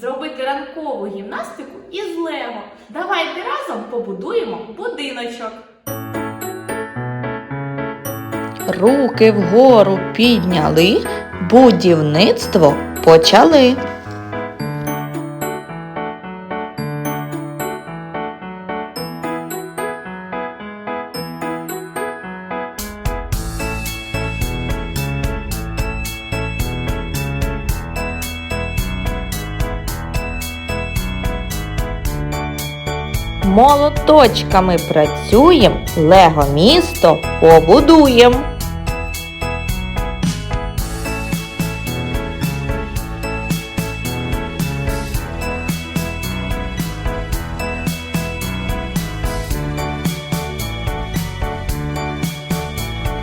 зробити ранкову гімнастику із Лего. Давайте разом побудуємо будиночок. Руки вгору підняли, будівництво почали. Молоточками працюєм, лего місто побудуєм.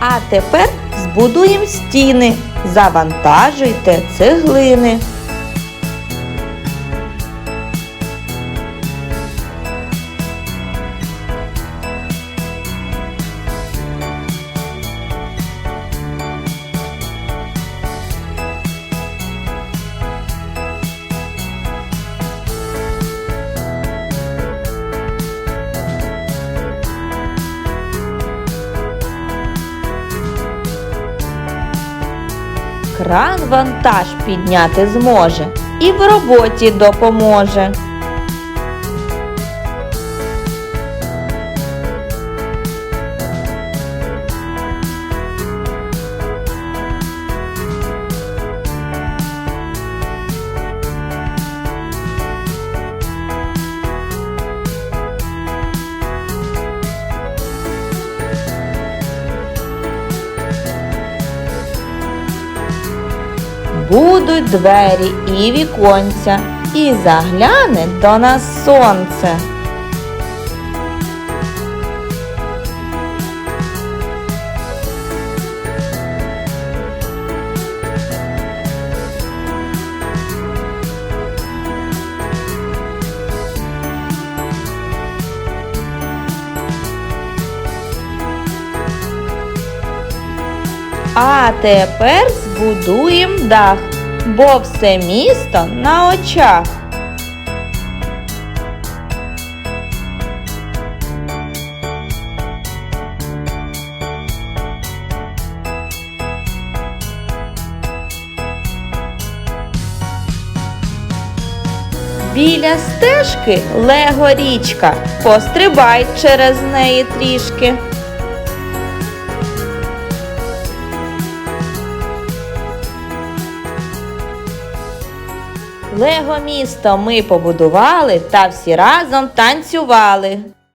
А тепер збудуємо стіни. Завантажуйте цеглини. Кран вантаж підняти зможе і в роботі допоможе. Будуть двері і віконця, і загляне до нас сонце. А тепер збудуємо дах, бо все місто на очах. Біля стежки лего річка, пострибай через неї трішки. Лего місто ми побудували та всі разом танцювали.